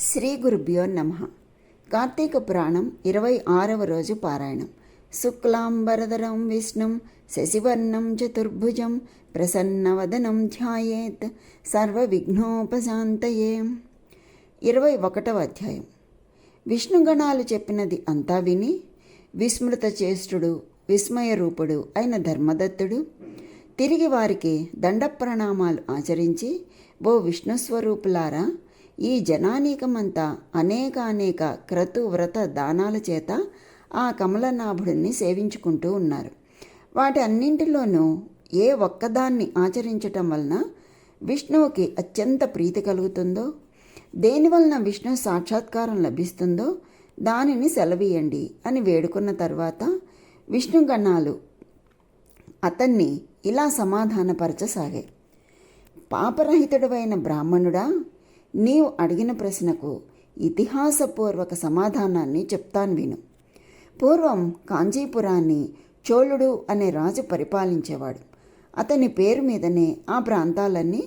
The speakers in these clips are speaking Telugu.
శ్రీ గురుభ్యో నమ. కార్తీక పురాణం ఇరవై ఆరవ రోజు పారాయణం. శుక్లాంబరధరం విష్ణుం శశివర్ణం చతుర్భుజం ప్రసన్నవదనం ధ్యాయేత్ సర్వ విఘ్నోపశాంతయే ఇరవై ఒకటవ అధ్యాయం. విష్ణుగణాలు చెప్పినది అంతా విని విస్మృత చేష్టుడు విస్మయ రూపుడు అయిన ధర్మదత్తుడు తిరిగి వారికి దండ ప్రణామాలు ఆచరించి ఓ విష్ణుస్వరూపులారా ఈ జనానీకమంతా అనేక అనేక క్రతు వ్రత దానాల చేత ఆ కమలనాభుడిని సేవించుకుంటూ ఉన్నారు. వాటి అన్నింటిలోనూ ఏ ఒక్కదాన్ని ఆచరించటం వలన విష్ణువుకి అత్యంత ప్రీతి కలుగుతుందో దేనివలన విష్ణు సాక్షాత్కారం లభిస్తుందో దానిని సెలవీయండి అని వేడుకున్న తర్వాత విష్ణుగణాలు అతన్ని ఇలా సమాధానపరచసాగాయి. పాపరహితుడవైన బ్రాహ్మణుడా నీవు అడిగిన ప్రశ్నకు ఇతిహాసపూర్వక సమాధానాన్ని చెప్తాను విను. పూర్వం కాంచీపురాన్ని చోళుడు అనే రాజు పరిపాలించేవాడు. అతని పేరు మీదనే ఆ ప్రాంతాలన్నీ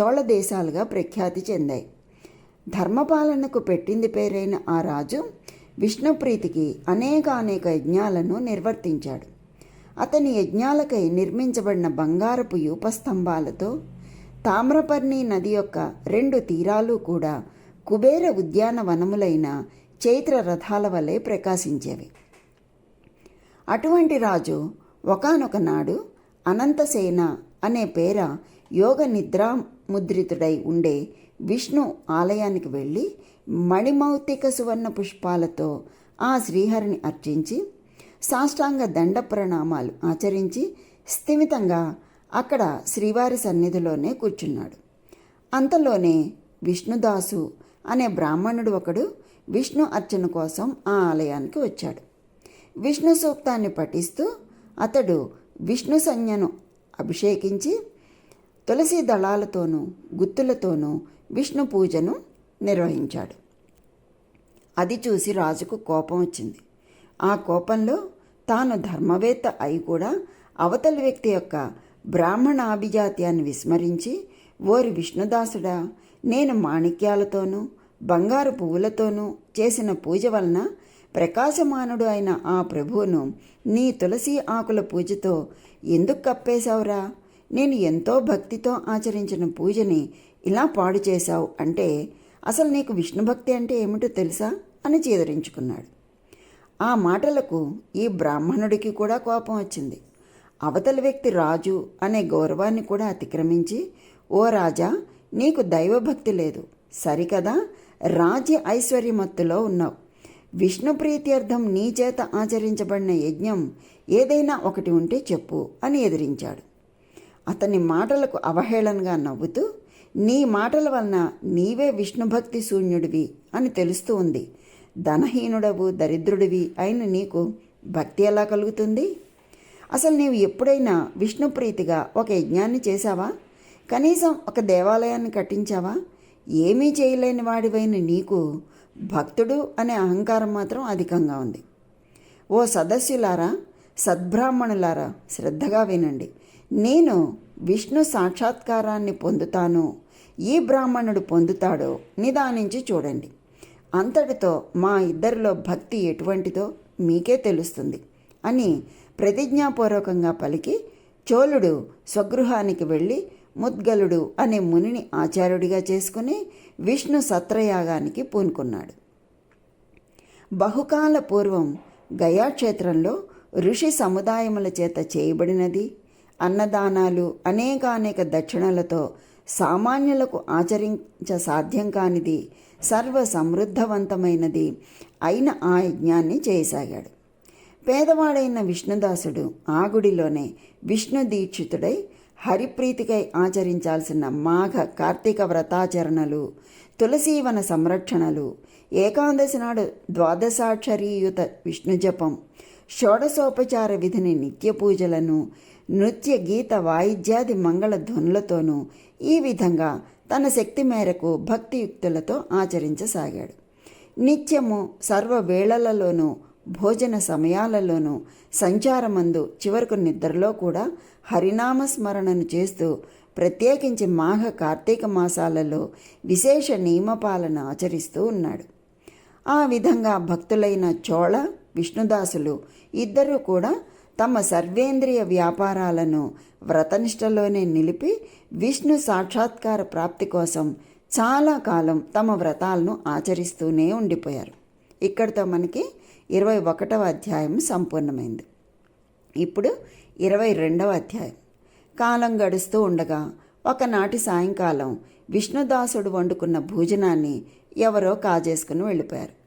చోళ దేశాలుగా ప్రఖ్యాతి చెందాయి. ధర్మపాలనకు పెట్టింది పేరైన ఆ రాజు విష్ణుప్రీతికి అనేక అనేక యజ్ఞాలను నిర్వర్తించాడు. అతని యజ్ఞాలకై నిర్మించబడిన బంగారపు యూపస్తంభాలతో తామ్రపర్ణి నది యొక్క రెండు తీరాలు కూడా కుబేర ఉద్యానవనములైన చైత్ర రథాల వలె ప్రకాశించేవి. అటువంటి రాజు ఒకనొక నాడు అనంతసేన అనే పేర యోగ నిద్రాముద్రితుడై ఉండే విష్ణు ఆలయానికి వెళ్ళి మణిమౌతిక సువర్ణ పుష్పాలతో ఆ శ్రీహరిని అర్చించి సాష్టాంగ దండ ప్రణామాలు ఆచరించి స్థిమితంగా అక్కడ శ్రీవారి సన్నిధిలోనే కూర్చున్నాడు. అంతలోనే విష్ణుదాసు అనే బ్రాహ్మణుడు ఒకడు విష్ణు అర్చన కోసం ఆ ఆలయానికి వచ్చాడు. విష్ణు సూక్తాన్ని పఠిస్తూ అతడు విష్ణు సంజ్ఞను అభిషేకించి తులసి దళాలతోనూ గుత్తులతోనూ విష్ణు పూజను నిర్వహించాడు. అది చూసి రాజుకు కోపం వచ్చింది. ఆ కోపంలో తాను ధర్మవేత్త అయి కూడా అవతలి వ్యక్తి యొక్క బ్రాహ్మణాభిజాత్యాన్ని విస్మరించి ఓరి విష్ణుదాసుడా నేను మాణిక్యాలతోనూ బంగారు పువ్వులతోనూ చేసిన పూజ వలన ప్రకాశమానుడు అయిన ఆ ప్రభువును నీ తులసి ఆకుల పూజతో ఎందుకు కప్పేశావురా? నేను ఎంతో భక్తితో ఆచరించిన పూజని ఇలా పాడు చేశావు అంటే అసలు నీకు విష్ణుభక్తి అంటే ఏమిటో తెలుసా? అని చీదరించుకున్నాడు. ఆ మాటలకు ఈ బ్రాహ్మణుడికి కూడా కోపం వచ్చింది. అవతలి వ్యక్తి రాజు అనే గౌరవాన్ని కూడా అతిక్రమించి ఓ రాజా నీకు దైవభక్తి లేదు. సరికదా? రాజ్య ఐశ్వర్యమత్తులో ఉన్నావు. విష్ణు ప్రీత్యర్థం నీ చేత ఆచరించబడిన యజ్ఞం ఏదైనా ఒకటి ఉంటే చెప్పు అని ఎదిరించాడు. అతని మాటలకు అవహేళనగా నవ్వుతూ నీ మాటల వలన నీవే విష్ణుభక్తి శూన్యుడివి అని తెలుస్తూ ఉంది. ధనహీనుడవు దరిద్రుడివి అయిన నీకు భక్తి ఎలా కలుగుతుంది? అసలు నీవు ఎప్పుడైనా విష్ణుప్రీతిగా ఒక యజ్ఞాన్ని చేశావా? కనీసం ఒక దేవాలయాన్ని కట్టించావా? ఏమీ చేయలేని వాడివైన నీకు భక్తుడు అనే అహంకారం మాత్రం అధికంగా ఉంది. ఓ సదస్యులారా సద్బ్రాహ్మణులారా శ్రద్ధగా వినండి. నేను విష్ణు సాక్షాత్కారాన్ని పొందుతాను. ఈ బ్రాహ్మణుడు పొందుతాడో నిదానించి చూడండి. అంతటితో మా ఇద్దరిలో భక్తి ఎటువంటిదో మీకే తెలుస్తుంది అని ప్రతిజ్ఞాపూర్వకంగా పలికి చోళుడు స్వగృహానికి వెళ్ళి ముద్గలుడు అనే మునిని ఆచార్యుడిగా చేసుకుని విష్ణు సత్రయాగానికి పూనుకున్నాడు. బహుకాల పూర్వం గయాక్షేత్రంలో ఋషి సముదాయముల చేత చేయబడినది. అన్నదానాలు అనేకానేక దక్షిణలతో సామాన్యులకు ఆచరించ సాధ్యం కానిది సర్వ సమృద్ధవంతమైనది అయిన ఆ యజ్ఞాన్ని చేయసాగాడు. పేదవాడైన విష్ణుదాసుడు ఆ గుడిలోనే విష్ణు దీక్షితుడై హరిప్రీతికై ఆచరించాల్సిన మాఘ కార్తీక వ్రతాచరణలు తులసీవన సంరక్షణలు ఏకాదశి నాడు ద్వాదశాక్షరీయుత విష్ణు జపం షోడశోపచార విధిని నిత్య పూజలను నృత్య గీత వాయిద్యాది మంగళ ధ్వనులతోనూ ఈ విధంగా తన శక్తి మేరకు భక్తియుక్తులతో ఆచరించసాగాడు. నిత్యము సర్వ వేళలలోనూ భోజన సమయాలలోనూ సంచారమందు చివరకు నిద్రలో కూడా హరినామ స్మరణను చేస్తూ ప్రత్యేకించి మాఘ కార్తీక మాసాలలో విశేష నియమపాలన ఆచరిస్తూ ఉన్నాడు. ఆ విధంగా భక్తులైన చోళ విష్ణుదాసులు ఇద్దరూ కూడా తమ సర్వేంద్రియ వ్యాపారాలను వ్రతనిష్టలోనే నిలిపి విష్ణు సాక్షాత్కార ప్రాప్తి కోసం చాలా కాలం తమ వ్రతాలను ఆచరిస్తూనే ఉండిపోయారు. ఇక్కడితో మనకి ఇరవై ఒకటవ అధ్యాయం సంపూర్ణమైంది. ఇప్పుడు ఇరవై రెండవ అధ్యాయం. కాలం గడుస్తూ ఉండగా ఒకనాటి సాయంకాలం విష్ణుదాసుడు వండుకున్న భోజనాన్ని ఎవరో కాజేసుకుని వెళ్ళిపోయారు.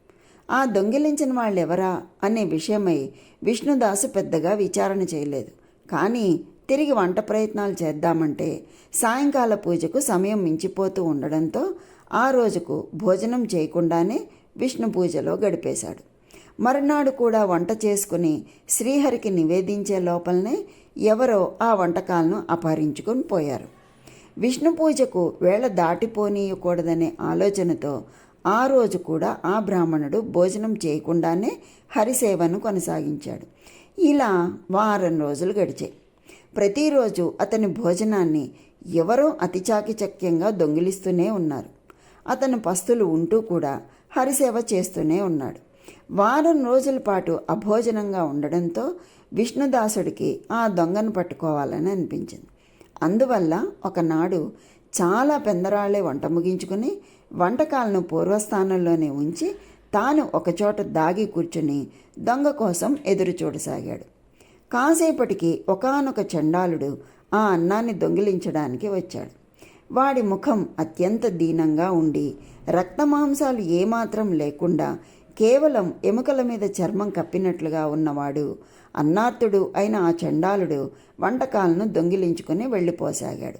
ఆ దొంగిలించిన వాళ్ళెవరా అనే విషయమై విష్ణుదాసు పెద్దగా విచారణ చేయలేదు. కానీ తిరిగి వంట ప్రయత్నాలు చేద్దామంటే సాయంకాల పూజకు సమయం మించిపోతూ ఉండడంతో ఆ రోజుకు భోజనం చేయకుండానే విష్ణు పూజలో గడిపేశాడు. మరునాడు కూడా వంట చేసుకుని శ్రీహరికి నివేదించే లోపలనే ఎవరో ఆ వంటకాలను అపహరించుకొని పోయారు. విష్ణు పూజకు వేళ దాటిపోనీయకూడదనే ఆలోచనతో ఆ రోజు కూడా ఆ బ్రాహ్మణుడు భోజనం చేయకుండానే హరిసేవను కొనసాగించాడు. ఇలా వారం రోజులు గడిచాయి. ప్రతిరోజు అతని భోజనాన్ని ఎవరో అతిచాకిచక్యంగా దొంగిలిస్తూనే ఉన్నారు. అతను పస్తులు ఉంటూ కూడా హరిసేవ చేస్తూనే ఉన్నాడు. వారం రోజుల పాటు అభోజనంగా ఉండడంతో విష్ణుదాసుడికి ఆ దొంగను పట్టుకోవాలని అనిపించింది. అందువల్ల ఒకనాడు చాలా పెందరాళ్ళే వంట ముగించుకుని వంటకాలను పూర్వస్థానంలోనే ఉంచి తాను ఒకచోట దాగి కూర్చుని దొంగ కోసం ఎదురు చూడసాగాడు కాసేపటికి ఒకానొక చండాలుడు ఆ అన్నాన్ని దొంగిలించడానికి వచ్చాడు. వాడి ముఖం అత్యంత దీనంగా ఉండి రక్తమాంసాలు ఏమాత్రం లేకుండా కేవలం ఎముకల మీద చర్మం కప్పినట్లుగా ఉన్నవాడు అన్నార్తుడు అయిన ఆ చండాలుడు వంటకాలను దొంగిలించుకుని వెళ్ళిపోసాగాడు.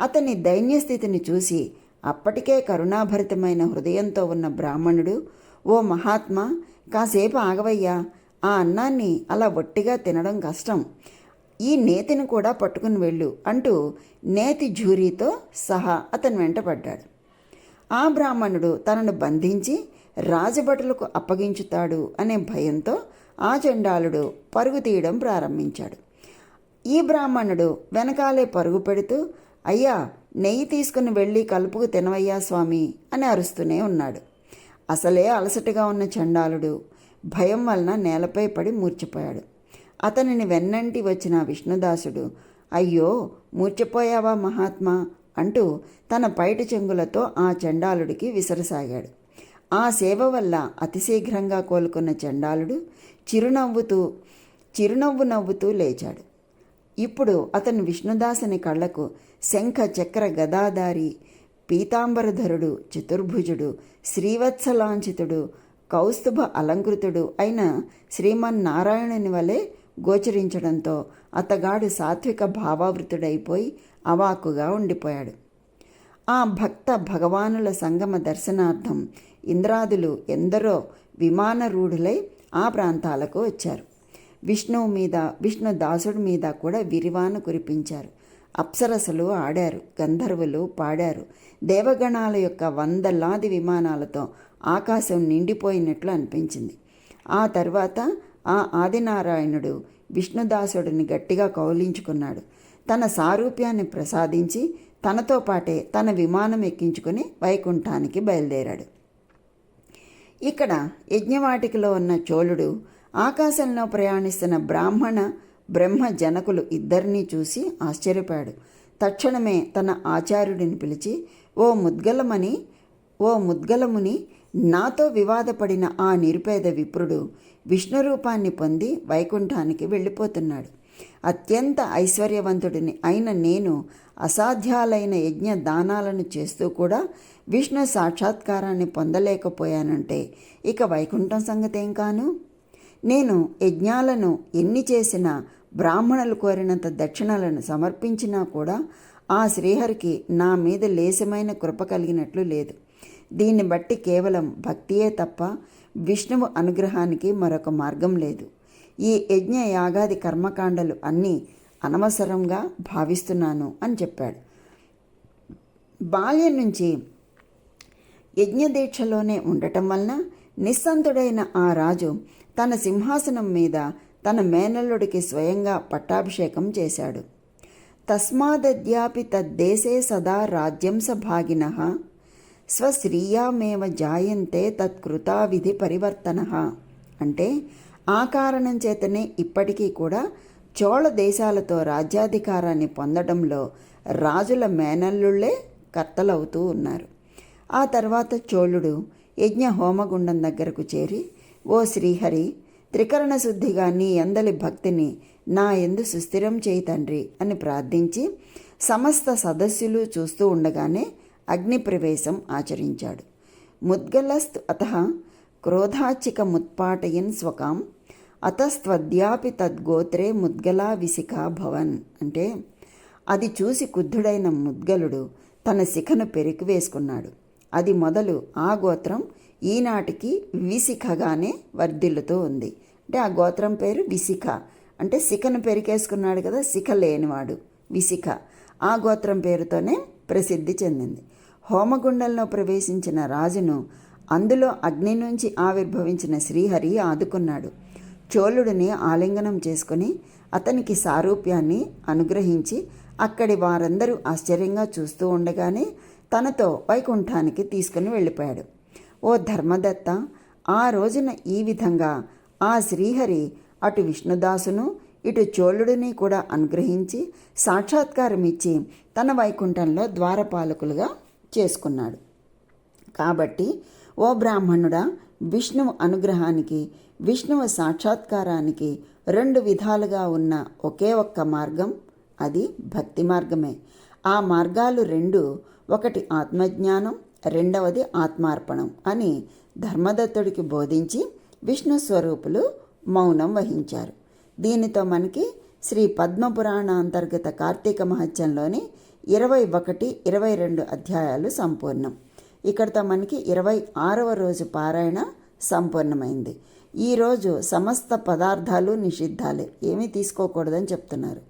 అతని దైన్యస్థితిని చూసి అప్పటికే కరుణాభరితమైన హృదయంతో ఉన్న బ్రాహ్మణుడు ఓ మహాత్మా కాసేపు ఆగవయ్యా. ఆ అన్నాన్ని అలా ఒట్టిగా తినడం కష్టం. ఈ నేతిని కూడా పట్టుకుని వెళ్ళు అంటూ నేతి ఝూరీతో సహా అతను వెంటపడ్డాడు ఆ బ్రాహ్మణుడు తనను బంధించి రాజభటులకు అప్పగించుతాడు అనే భయంతో ఆ చండాలుడు పరుగు తీయడం ప్రారంభించాడు. ఈ బ్రాహ్మణుడు వెనకాలే పరుగు పెడుతూ అయ్యా నెయ్యి తీసుకుని వెళ్ళి కలుపుకు తినవయ్యా స్వామి అని అరుస్తూనే ఉన్నాడు. అసలే అలసటగా ఉన్న చండాలుడు భయం వలన నేలపై పడి మూర్చిపోయాడు అతనిని వెన్నంటి వచ్చిన విష్ణుదాసుడు అయ్యో మూర్చిపోయావా మహాత్మా అంటూ తన పైటి చెంగులతో ఆ చండాలుడికి విసరసాగాడు. ఆ సేవ వల్ల అతిశీఘ్రంగా కోలుకున్న చండాలుడు చిరునవ్వుతూ చిరునవ్వు నవ్వుతూ లేచాడు. ఇప్పుడు అతను విష్ణుదాసుని కళ్ళకు శంఖ చక్ర గదాధారి పీతాంబరధరుడు చతుర్భుజుడు శ్రీవత్సలాంఛితుడు కౌస్తుభ అలంకృతుడు అయిన శ్రీమన్నారాయణుని వలె గోచరించడంతో అతగాడు సాత్విక భావావృతుడైపోయి అవాకుగా ఉండిపోయాడు. ఆ భక్త భగవానుల సంగమ దర్శనార్థం ఇంద్రాదులు ఎందరో విమానరూఢులై ఆ ప్రాంతాలకు వచ్చారు. విష్ణువు మీద విష్ణు దాసుడి మీద కూడా విరివాను కురిపించారు. అప్సరసలు ఆడారు గంధర్వులు పాడారు. దేవగణాల యొక్క వందలాది విమానాలతో ఆకాశం నిండిపోయినట్లు అనిపించింది. ఆ తర్వాత ఆ ఆదినారాయణుడు విష్ణుదాసుడిని గట్టిగా కౌలించుకున్నాడు. తన సారూప్యాన్ని ప్రసాదించి తనతో పాటే తన విమానం ఎక్కించుకుని వైకుంఠానికి బయలుదేరాడు. ఇక్కడ యజ్ఞవాటికలో ఉన్న చోళుడు ఆకాశంలో ప్రయాణిస్తున్న బ్రాహ్మణ బ్రహ్మ జనకులు ఇద్దరినీ చూసి ఆశ్చర్యపోయాడు. తక్షణమే తన ఆచార్యుడిని పిలిచి ఓ ముద్గలమని ఓ ముద్గలముని నాతో వివాదపడిన ఆ నిరుపేద విప్రుడు విష్ణు రూపాన్ని పొంది వైకుంఠానికి వెళ్ళిపోతున్నాడు. అత్యంత ఐశ్వర్యవంతుడిని అయిన నేను అసాధ్యాలైన యజ్ఞ దానాలను చేస్తూ కూడా విష్ణు సాక్షాత్కారాన్ని పొందలేకపోయానంటే ఇక వైకుంఠం సంగతేం కాను? నేను యజ్ఞాలను ఎన్ని చేసినా బ్రాహ్మణులు కోరినంత దక్షిణలను సమర్పించినా కూడా ఆ శ్రీహరికి నా మీద లేశమైన కృప కలిగినట్లు లేదు. దీన్ని బట్టి కేవలం భక్తియే తప్ప విష్ణువు అనుగ్రహానికి మరొక మార్గం లేదు. ఈ యజ్ఞ యాగాది కర్మకాండలు అన్నీ అనవసరంగా భావిస్తున్నాను అని చెప్పాడు. బాల్యం నుంచి యజ్ఞదీక్షలోనే ఉండటం వలన నిస్సంతుడైన ఆ రాజు తన సింహాసనం మీద తన మేనల్లుడికి స్వయంగా పట్టాభిషేకం చేశాడు. తస్మాదద్యాపి తద్దేశే సదా రాజ్యం సభాగిన స్వశ్రీయామేవ జాయంతే తత్కృతా విధి పరివర్తన అంటే ఆ కారణం చేతనే ఇప్పటికీ కూడా చోళ దేశాలతో రాజ్యాధికారాన్ని పొందడంలో రాజుల మేనల్లుళ్ళే కర్తలవుతూ ఉన్నారు. ఆ తర్వాత చోళుడు యజ్ఞ హోమగుండం దగ్గరకు చేరి ఓ శ్రీహరి త్రికరణ శుద్ధిగా నీ ఎందలి భక్తిని నా ఎందు సుస్థిరం చేయి తండ్రి అని ప్రార్థించి సమస్త సదస్సులు చూస్తూ ఉండగానే అగ్ని ప్రవేశం ఆచరించాడు. ముద్గలస్త్ అత క్రోధాచిక ముత్పాటయన్ స్వకాం అతస్త్వద్యాపి తద్గోత్రే ముద్గలా విసిక భవన్. అంటే అది చూసి కుద్ధుడైన ముద్గలుడు తన శిఖను పెరికి వేసుకున్నాడు. అది మొదలు ఆ గోత్రం ఈనాటికి విసిఖగానే వర్ధిల్లుతూ ఉంది. అంటే ఆ గోత్రం పేరు విసిఖ. అంటే శిఖను పెరికేసుకున్నాడు కదా శిఖ లేనివాడు విసిఖ. ఆ గోత్రం పేరుతోనే ప్రసిద్ధి చెందింది. హోమగుండంలో ప్రవేశించిన రాజును అందులో అగ్ని నుంచి ఆవిర్భవించిన శ్రీహరి ఆదుకున్నాడు. చోళుడిని ఆలింగనం చేసుకుని అతనికి సారూప్యాన్ని అనుగ్రహించి అక్కడి వారందరూ ఆశ్చర్యంగా చూస్తూ ఉండగానే తనతో వైకుంఠానికి తీసుకుని వెళ్ళిపోయాడు. ఓ ధర్మదత్త ఆ రోజున ఈ విధంగా ఆ శ్రీహరి అటు విష్ణుదాసును ఇటు చోళుడిని కూడా అనుగ్రహించి సాక్షాత్కారం ఇచ్చి తన వైకుంఠంలో ద్వారపాలకులుగా చేసుకున్నాడు. కాబట్టి ఓ బ్రాహ్మణుడా విష్ణువు అనుగ్రహానికి విష్ణువు సాక్షాత్కారానికి రెండు విధాలుగా ఉన్న ఒకే ఒక్క మార్గం అది భక్తి మార్గమే. ఆ మార్గాలు రెండు ఒకటి ఆత్మజ్ఞానం రెండవది ఆత్మార్పణం అని ధర్మదత్తుడికి బోధించి విష్ణు స్వరూపులు మౌనం వహించారు. దీనితో మనకి శ్రీ పద్మపురాణ అంతర్గత కార్తీక మహత్యంలోని ఇరవై ఒకటి ఇరవై రెండు అధ్యాయాలు సంపూర్ణం. ఇక్కడితో మనకి ఇరవై ఆరవ రోజు పారాయణ సంపూర్ణమైంది ఈరోజు సమస్త పదార్థాలు నిషిద్ధాలే. ఏమీ తీసుకోకూడదని చెప్తున్నారు.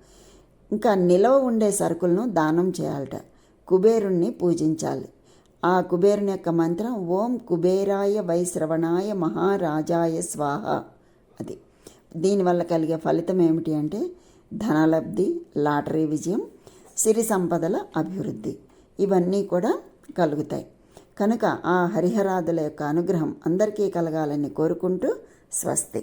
ఇంకా నిలవ ఉండే సరుకులను దానం చేయాలట. కుబేరుణ్ణి పూజించాలి. ఆ కుబేరుని యొక్క మంత్రం ఓం కుబేరాయ వైశ్రవణాయ మహారాజాయ స్వాహ అది. దీనివల్ల కలిగే ఫలితం ఏమిటి అంటే ధనలబ్ధి లాటరీ విజయం సిరి సంపదల అభివృద్ధి. ఇవన్నీ కూడా కలుగుతాయి. కనుక ఆ హరిహరాదుల యొక్క అనుగ్రహం అందరికీ కలగాలని కోరుకుంటూ స్వస్తి.